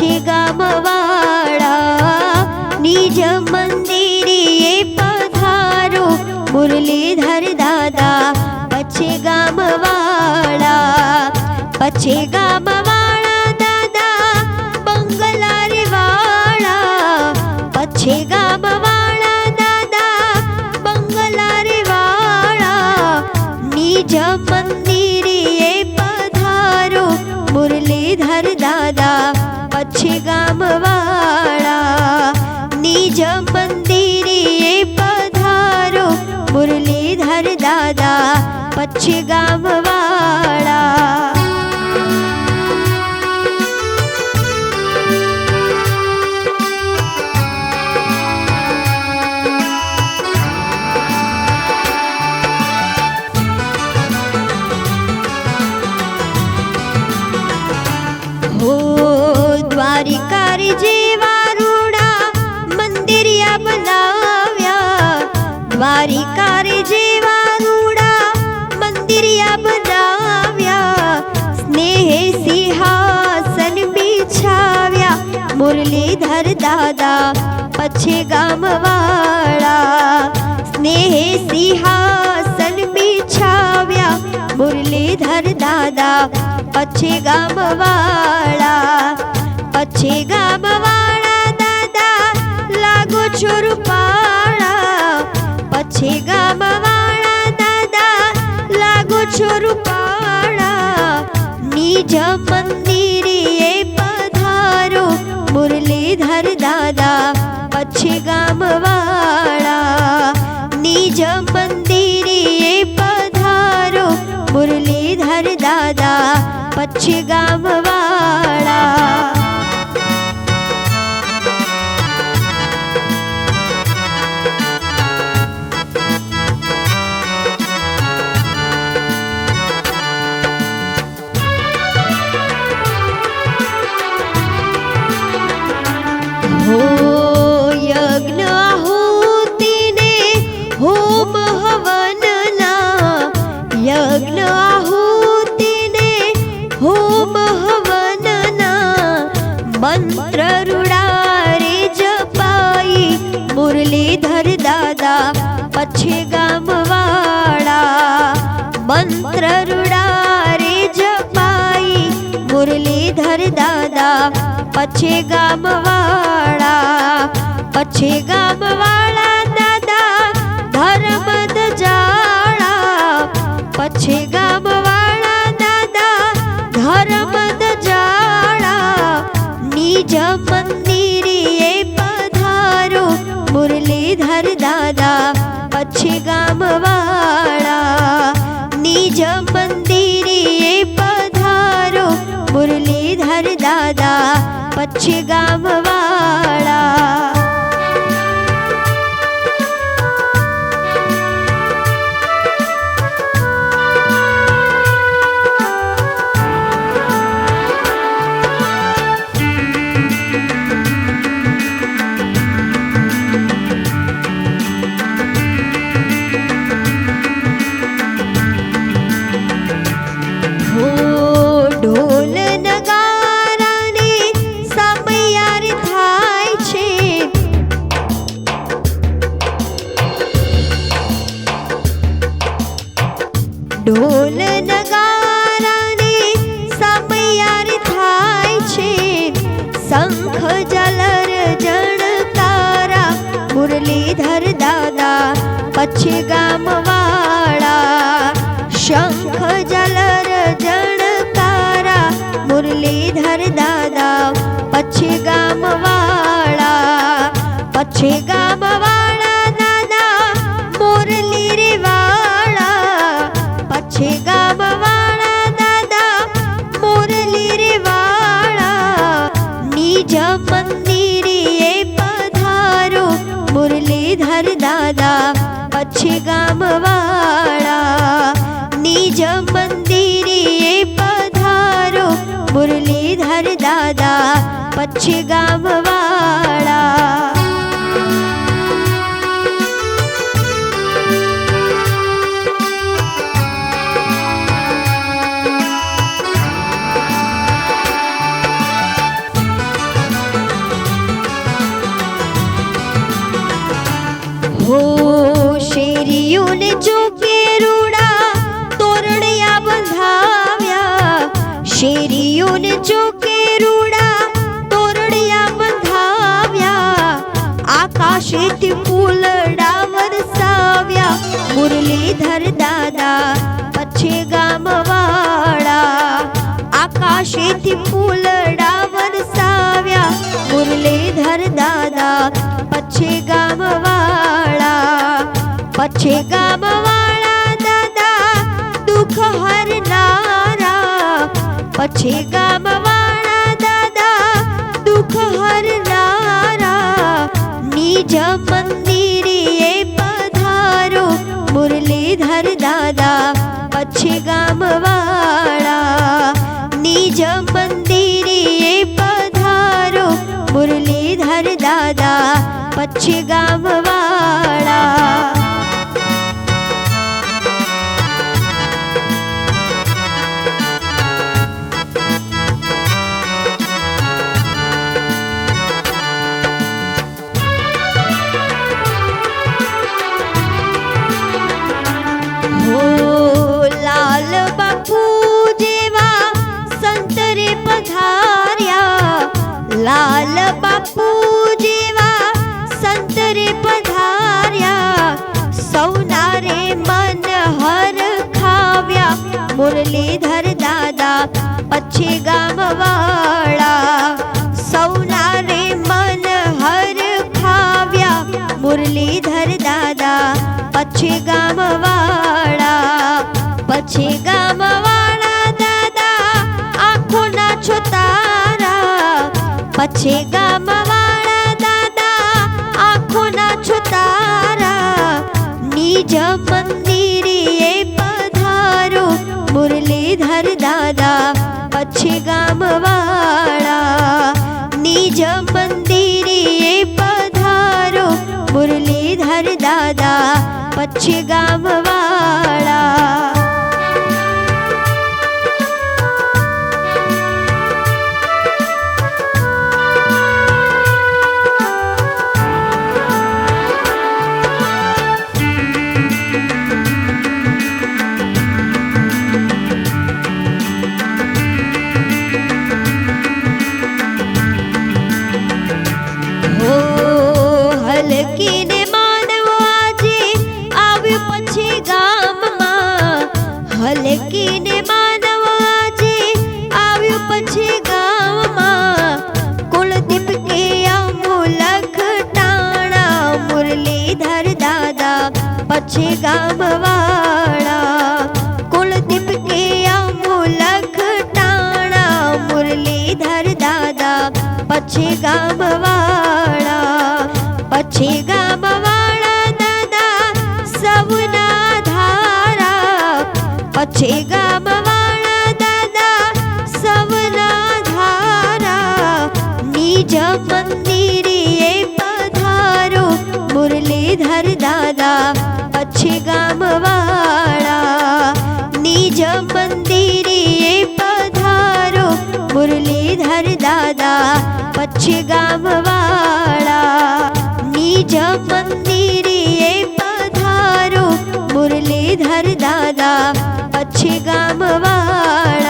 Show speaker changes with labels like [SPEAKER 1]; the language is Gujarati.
[SPEAKER 1] પછી ગામવાળા. નિજ મંદિરે પધારો. મુરલીધર દાદા, પછી ગામવાળા. પછી ગામવાળા દાદા બંગલા રે વાળા. પછી ગામવાળા દાદા બંગલા રે વાળા. નિજ મંદિરે મુરલીધર દાદા પછી ગામવાળા મુરલીધર દાદા પછી ગામવાળા સ્નેહે સિંહાસન બિછાવ્યા મુરલીધર દાદા પછી ગામવાળા પછી ગામવાળા દાદા લાગો છો રૂપાળા પછી ગામવાળા દાદા લાગો છો રૂપાળા નિજ મંદિરે પધારો મુરલીધર દાદા પછી ગામવાળા નિજ મંદિરે પધારો મુરલીધર દાદા પછી ગામવાળા मंत्र रुडारे जपाई। मुरलीधर दादा पछे गामवाड़ा मंत्र रुडारे जपाई। मुरलीधर दादा पछे गामवाड़ा पछे गामवाड़ा दादा, धर्म जाड़ा पछे गामवाड़ा નિજ મંદિરે પધારો. મુરલીધર દાદા પછી ગામવાળા. નિજ મંદિરે પધારો. મુરલીધર દાદા પછી ગામવાળા. ઢોલ નગારાને સમયાર થાય છે શંખ જલર જણકારા મુરલીધર દાદા પછી ગામવાળા શંખ જલર જણકારા મુરલીધર દાદા પછી ગામવાળા પછી ગામવાળા પછી ગામવાળા દાદા મુરલી રે વાળા નિજ મંદિરે પધારો મુરલીધર દાદા પછી ગામવાળા નિજ મંદિરે પધારો મુરલીધર દાદા પછી ગામવાળા शेती फुलडावर साव्या मुरलीधर दादा अच्छे गामवाडा. आकाशेती फुलडावर साव्या मुरलीधर दादा अच्छे गामवाळा अच्छे गामवाळा दादा दुःख हरणारा. अच्छे गामवाळा નિજ મંદિરે પધારો મુરલીધર દાદા પછી ગામવાળા નિજ મંદિરે પધારો મુરલીધર દાદા પછી ગામવાળા મુરલીધર દાદા, પછી ગામવાળા. સૌના રે મન હર ખાવ્યા. મુરલીધર દાદા, પછી ગામવાળા. પછી ગામવાળા દાદા આંખો ના છુતારા. પછી ગામવાળા દાદા આંખો ના છુતારા. નિજ મંદિરે દાદા પછી ગામવાળા નિજ મંદિરે પધારો મુરલીધર દાદા પછી ગામવાળા હલકીને માનવો આજે આવ્યું પછી ગામમાં હલકીને માનવો આજે આવ્યું પછી ગામમાં કુળદીપ કે અમુલખ ટાણા મુરલીધર દાદા પછી ગામવાળા કુળદીપ કે અમુલખ ટાણા મુરલીધર દાદા પછી ગામવાળા પછી ગામવાળા દાદા સૌના ધારા. પછી ગામવાળા દાદા સૌના ધારા. નિજ મંદિરે પધારો મુરલીધર દાદા. પછી ગામવાળા નિજ મંદિરે પધારો મુરલીધર દાદા. પછી ગામવાળા મંદિરે પધારો મુરલીધર દાદા પછી ગામવાળા.